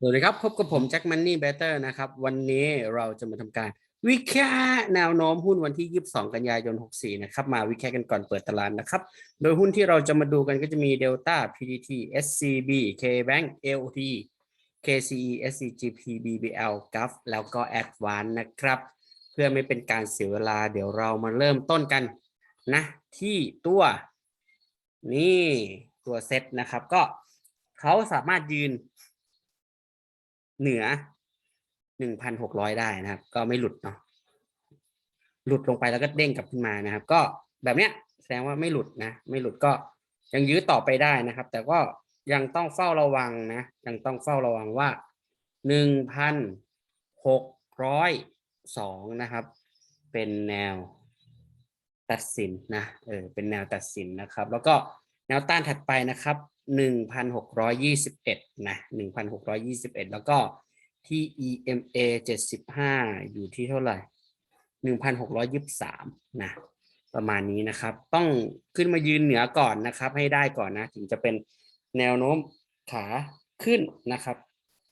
สวัสดีครับ พบกับผมแจ็คมันนี่เบเตอร์นะครับ วันนี้เราจะมาทำการวิเคราะห์แนวโน้มหุ้นวันที่ 22 กันยายน 64 นะครับ มาวิเคราะห์กันก่อนเปิดตลาดนะครับ โดยหุ้นที่เราจะมาดูกันก็จะมี Delta PTT SCB KBank LT KCE SCGP BBL GUF แล้วก็ Advance นะครับ เพื่อไม่เป็นการเสียเวลา เดี๋ยวเรามาเริ่มต้นกันนะ ที่ตัวนี่ตัวเซตนะครับ ก็เขาสามารถยืน เหนือหนึ่งพันหกร้อยได้นะครับ ก็ไม่หลุดเนาะหลุดลงไปแล้วก็เด้งกลับขึ้นมานะครับ ก็แบบเนี้ยแสดงว่าไม่หลุดนะ ไม่หลุดก็ยังยื้อต่อไปได้นะครับ แต่ก็ยังต้องเฝ้าระวังนะ ยังต้องเฝ้าระวังว่าหนึ่งพันหกร้อยสองนะครับ เป็นแนวตัดสินนะเออเป็นแนวตัดสินนะครับ แล้วก็ แนวต้านถัดไปนะครับหนึ่งพันหกร้อยี่สิบเอ็ดนะหนึ่งพันหกร้อยี่สิบเอ็ดแล้วก็ที่ EMA เจ็ดสิบห้าอยู่ที่เท่าไหร่หนึ่งพันหกร้อยิบสามนะ ประมาณนี้นะครับ ต้องขึ้นมายืนเหนือก่อนนะครับ ให้ได้ก่อนนะ ถึงจะเป็นแนวโน้มขาขึ้นนะครับ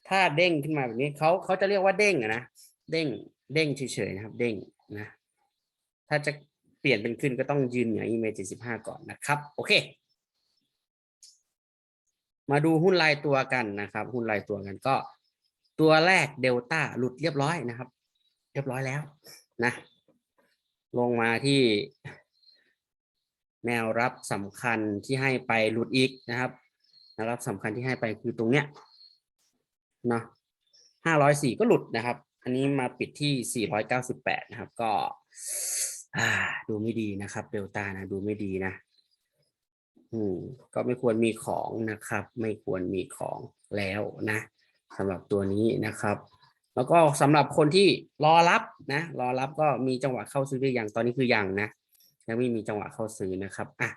ถ้าเด้งขึ้นมาแบบนี้เขาเขาจะเรียกว่าเด้งนะ เด้ง เด้งเฉยๆนะครับ เด้งนะ ถ้าจะเปลี่ยนเป็นขึ้นก็ต้องยืนเหนือ EMA เจ็ดสิบห้าก่อนนะครับ โอเค มาดูหุ้นรายตัวกันนะครับ หุ้นรายตัวกันก็ ตัวแรกเดลต้าหลุดเรียบร้อยนะครับ เรียบร้อยแล้วนะ ลงมาที่ แนวรับสำคัญที่ให้ไปหลุดอีกนะครับแนวรับสำคัญที่ให้ไปคือตรงเนี้ยเนาะห้าร้อยสี่ก็หลุดนะครับ อันนี้มาปิดที่สี่ร้อยเก้าสิบแปดนะครับ ก็ดูไม่ดีนะครับเดลต้านะดูไม่ดีนะ อืมก็ไม่ควรมีของนะครับ ไม่ควรมีของแล้วนะสำหรับตัวนี้นะครับ แล้วก็สำหรับคนที่รอรับนะรอรับก็มีจังหวะเข้าซื้อหรือยังตอนนี้คือยังนะยังไม่มีจังหวะเข้าซื้อนะครับอะ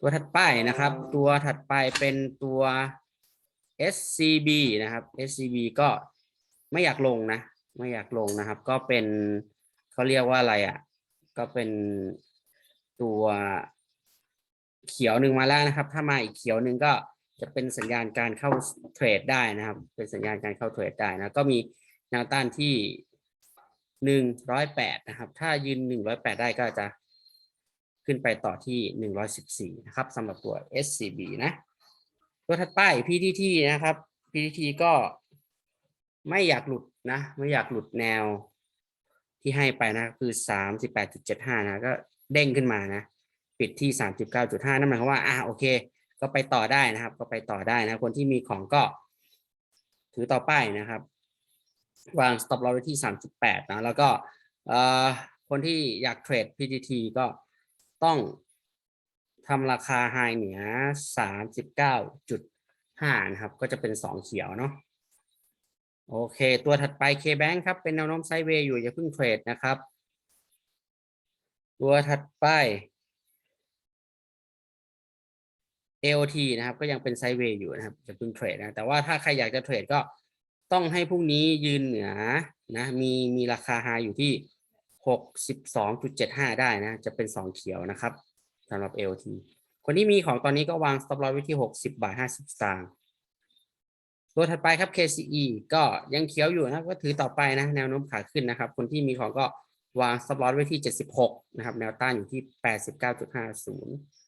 ตัวถัดไปนะครับ ตัวถัดไปเป็นตัว SCB นะครับ SCB ก็ไม่อยากลงนะ ไม่อยากลงนะครับ ก็เป็นเขาเรียกว่าอะไรอะ ก็เป็นตัว เขียวหนึ่งมาแล้วนะครับ ถ้ามาอีกเขียวหนึ่งก็จะเป็นสัญญาณการเข้าเทรดได้นะครับ เป็นสัญญาณการเข้าเทรดได้นะ ก็มีแนวต้านที่หนึ่งร้อยแปดนะครับ ถ้ายืนหนึ่งร้อยแปดได้ก็จะขึ้นไปต่อที่หนึ่งร้อยสิบสี่นะครับสำหรับตัว SCB นะ ตัวถัดไป PTT นะครับ PTT ก็ไม่อยากหลุดนะ ไม่อยากหลุดแนวที่ให้ไปนะ คือสามสิบแปดจุดเจ็ดห้านะ ก็เด้งขึ้นมานะ ปิดที่สามสิบเก้าจุดห้านั่นหมายความว่าอ่าโอเค ก็ไปต่อได้นะครับ ก็ไปต่อได้นะคนที่มีของก็ ถือต่อไปนะครับ วาง stop loss ไว้ที่สามสิบแปดนะแล้วก็อ่อคนที่อยากเทรด PTT ก็ต้องทำราคา high เหนือสามสิบเก้าจุดห้านะครับ ก็จะเป็นสองเขียวเนาะโอเค ตัวถัดไป KBank ครับ เป็นแนวโน้มไซด์เวย์อยู่ อย่าเพิ่งเทรดนะครับ ตัวถัดไป AOT นะครับก็ยังเป็นไซเวย์อยู่นะครับจะเพิ่งเทรดนะแต่ว่าถ้าใครอยากจะเทรดก็ต้องให้พรุ่งนี้ยืนเหนือนะมีมีราคาไฮอยู่ที่ 62.75 ได้นะจะเป็น 2 เขียวนะครับสำหรับ AOT คนที่มีของตอนนี้ก็วาง stop loss ไว้ที่ 60 บาท 50สตางค์ตัวถัดไปครับ KCE ก็ยังเขียวอยู่นะก็ถือต่อไปนะแนวโน้มขาขึ้นนะครับ คนที่มีของก็วาง stop loss ไว้ที่ 76 นะครับ แนวต้านอยู่ที่ 89.50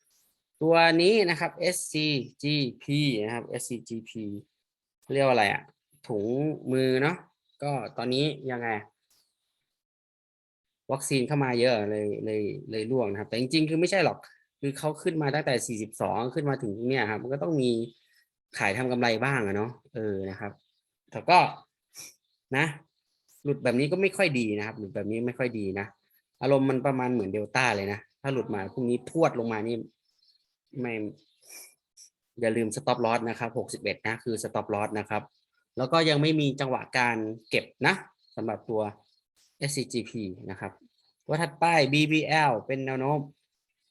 ตัวนี้นะครับ SCGP นะครับ SCGP เรียกว่าอะไรอะถุงมือเนาะก็ตอนนี้ยังไง วัคซีนเข้ามาเยอะเลยเลยเลยร่วงนะครับ แต่จริงๆ คือไม่ใช่หรอก คือเขาขึ้นมาตั้งแต่ 42 ขึ้นมาถึงเนี้ยครับ มันก็ต้องมีขายทำกำไรบ้างอะเนาะเออนะครับ แต่ก็นะ หลุดแบบนี้ก็ไม่ค่อยดีนะครับ หลุดแบบนี้ไม่ค่อยดีนะ อารมณ์มันประมาณเหมือนเดลต้าเลยนะ ถ้าหลุดมาพรุ่งนี้พวดลงมานี่ ไม่อย่าลืม stop loss นะครับ61นะคือ stop loss นะครับ แล้วก็ยังไม่มีจังหวะการเก็บนะสำหรับตัว SCGP นะครับตัวถัดไป BBL เป็นแนวโน้ม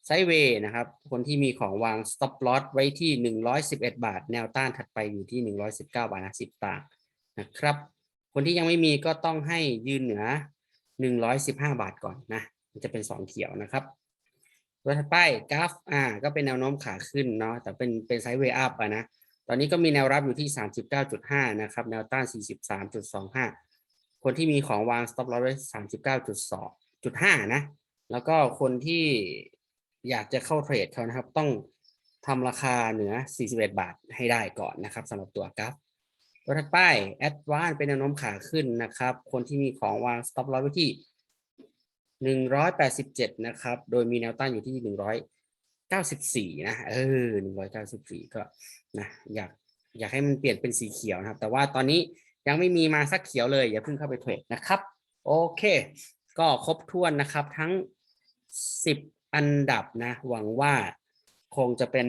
ไซเวย์นะครับ คนที่มีของวาง stop loss ไว้ที่ 111 บาท แนวต้านถัดไปอยู่ที่ 119 บาท50ต่างนะครับ คนที่ยังไม่มีก็ต้องให้ยืนเหนือ 115 บาทก่อนนะ มันจะเป็น 2 เขียวนะครับ ตัวถัดไปกราฟอ่าก็เป็นแนวโน้มขาขึ้นเนาะแต่เป็นเป็นไซด์เวย์อัพอะนะตอนนี้ก็มีแนวรับอยู่ที่ 39.5 นะครับ แนวต้าน 43.25 คนที่มีของวาง stop loss ไว้ 39.2.5 นะ แล้วก็คนที่อยากจะเข้าเทรดเขานะครับ ต้องทำราคาเหนือ 41 บาทให้ได้ก่อนนะครับสำหรับตัวกราฟตัวถัดไป Advance เป็นแนวโน้มขาขึ้นนะครับ คนที่มีของวาง stop loss ไว้ที่ 187 นะครับ โดยมีแนวต้านอยู่ที่ 194 นะ เออ 194 ก็นะอยากอยากให้มันเปลี่ยนเป็นสีเขียวนะครับ แต่ว่าตอนนี้ยังไม่มีมาสักเขียวเลย อย่าเพิ่งเข้าไปเทรดนะครับ โอเค ก็ครบถ้วนนะครับทั้ง 10 อันดับนะ หวังว่าคงจะเป็น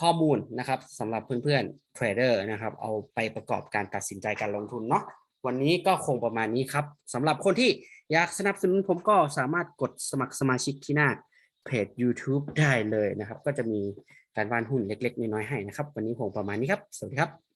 ข้อมูลนะครับสำหรับเพื่อนๆเทรดเดอร์นะครับ เอาไปประกอบการตัดสินใจการลงทุนเนาะ วันนี้ก็คงประมาณนี้ครับสำหรับคนที่อยากสนับสนุนผมก็สามารถกดสมัครสมาชิกที่หน้าเพจ YouTube ได้เลยนะครับ ก็จะมีการวานหุ้นเล็ก ๆ น้อยๆให้นะครับ วันนี้คงประมาณนี้ครับ สวัสดีครับ